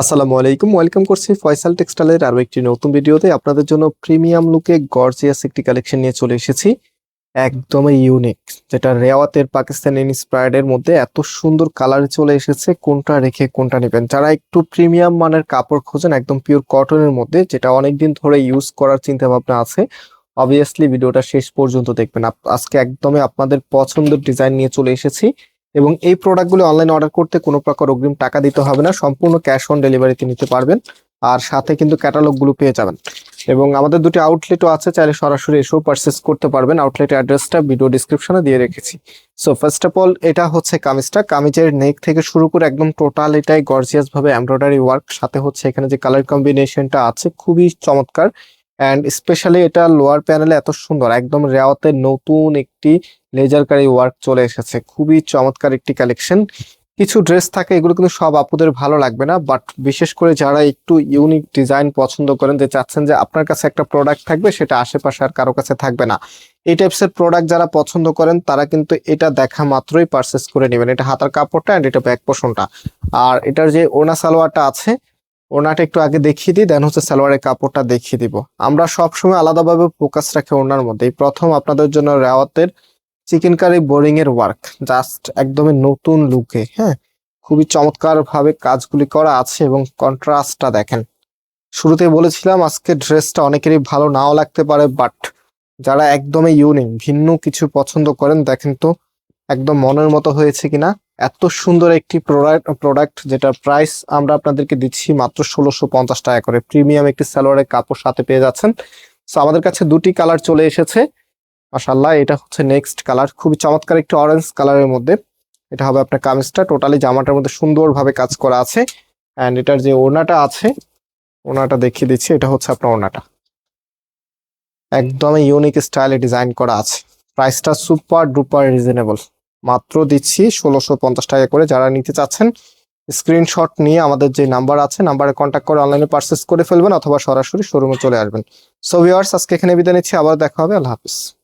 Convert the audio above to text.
আসসালামু আলাইকুম, ওয়েলকাম করছি ফয়সাল টেক্সটাইলের আরও একটি নতুন ভিডিওতে। আপনাদের জন্য প্রিমিয়াম লুকে গর্জিয়াস একটি কালেকশন নিয়ে চলে এসেছি। একদমই ইউনিক যেটা রেওয়াতের পাকিস্তান ইন্সপায়ার্ড এর মধ্যে এত সুন্দর কালার চলে এসেছে, কোনটা রেখে কোনটা নেবেন। যারা একটু প্রিমিয়াম মানের কাপড় খোঁজেন, একদম পিওর কটনের মধ্যে, যেটা অনেকদিন ধরে ইউজ করার চিন্তা ভাবনা আছে অবভিয়াসলি ভিডিওটা শেষ পর্যন্ত দেখবেন। আজকে একদমই আপনাদের পছন্দের ডিজাইন নিয়ে চলে এসেছি। এবং এই প্রোডাক্টগুলো অনলাইন অর্ডার করতে কোনো প্রকার অগ্রিম টাকা দিতে হবে না। সম্পূর্ণ ক্যাশ অন ডেলিভারিতে নিতে পারবেন। আর সাথে কিন্তু ক্যাটালগুলো পেয়ে যাবেন। এবং আমাদের দুটি আউটলেটও আছে, চাইলে সরাসরি এসেও পারচেস করতে পারবেন। আউটলেট অ্যাড্রেসটা ভিডিও ডিসক্রিপশনে দিয়ে রেখেছি। সো ফার্স্ট অফ অল এটা হচ্ছে কামিজটা। কামিজের নেক থেকে শুরু করে একদম টোটাল এটাই গর্জিয়াস ভাবে এমব্রয়ডারি ওয়ার্ক সাথে হচ্ছে এখানে যে কালার কম্বিনেশনটা আছে, খুবই চমৎকার। অ্যান্ড স্পেশালি এটা লোয়ার প্যানেলে এত সুন্দর, একদম রেওয়াতে নতুন একটি লেজারকারি ওয়ার্ক চলে এসেছে। খুবই চমৎকার একটি কালেকশন কিছু ড্রেস থাকে, এগুলো কিন্তু সব আপুদের ভালো লাগবে না বাট বিশেষ করে যারা একটু ইউনিক ডিজাইন পছন্দ করেন, যে চাচ্ছেন যে আপনার কাছে একটা প্রোডাক্ট থাকবে, সেটা আশেপাশে আর কারও কাছে থাকবে না। এই টাইপসের প্রোডাক্ট যারা পছন্দ করেন, তারা কিন্তু এটা দেখা মাত্রই পারচেস করে নেবেন। এটা হাতার কাপড়টা অ্যান্ড এটা ব্যাক পোষণটা আর এটার যে ওনা সালোয়ারটা আছে ওনাটা একটু আগে দেখিয়ে দিই দেন হচ্ছে সালোয়ারের কাপড়টা দেখিয়ে দিব। আমরা সবসময় আলাদাভাবে ফোকাস রাখি ওনার মধ্যে। এই প্রথম আপনাদের জন্য রেওয়াতের চিকেন কারি বোরিং এর ওয়ার্ক জাস্ট একদমই নতুন লুকে হ্যাঁ? খুবই চমৎকার ভাবে কাজগুলি করা আছে এবং কন্ট্রাস্টটা দেখেন। শুরুতে বলেছিলাম আজকে ড্রেসটা অনেকেরই ভালো নাও লাগতে পারে বাট যারা একদমই ইউনিক ভিন্ন কিছু পছন্দ করেন, দেখেন তো, একদম মনের মতো হয়েছে কিনা। এত সুন্দর একটি প্রোডাক্ট প্রোডাক্ট যেটা প্রাইস আমরা আপনাদেরকে দিচ্ছি মাত্র ষোলোশো পঞ্চাশ টাকা করে। প্রিমিয়াম একটি সালোয়ারের কাপড় সাথে পেয়ে যাচ্ছেন। সো আমাদের কাছে দুটি কালার চলে এসেছে। মাশাল্লাহ এটা হচ্ছে নেক্সট কালার খুবই চমৎকার একটি অরেঞ্জ কালারের মধ্যে। এটা হবে আপনার কামিজটা। টোটালি জামাটার মধ্যে সুন্দরভাবে কাজ করা আছে। অ্যান্ড এটার যে ওড়নাটা আছে, ওড়নাটা দেখিয়ে দিচ্ছি। এটা হচ্ছে আপনার ওড়নাটা। একদমই ইউনিক স্টাইলে ডিজাইন করা আছে। প্রাইসটা সুপার ডুপার রিজনেবল মাত্র দিচ্ছি ষোলোশো পঞ্চাশ টাকা করে। যারা নিতে চাচ্ছেন স্ক্রিনশট নিয়ে আমাদের যে নাম্বার আছে নাম্বারে কন্ট্যাক্ট করে অনলাইনে পার্সেস করে ফেলবেন অথবা সরাসরি শোরুমে চলে আসবেন। সো ভিওয়ার্স আজকে এখানে বিদায় নিচ্ছি। আবার দেখা হবে। আল্লাহ হাফিজ।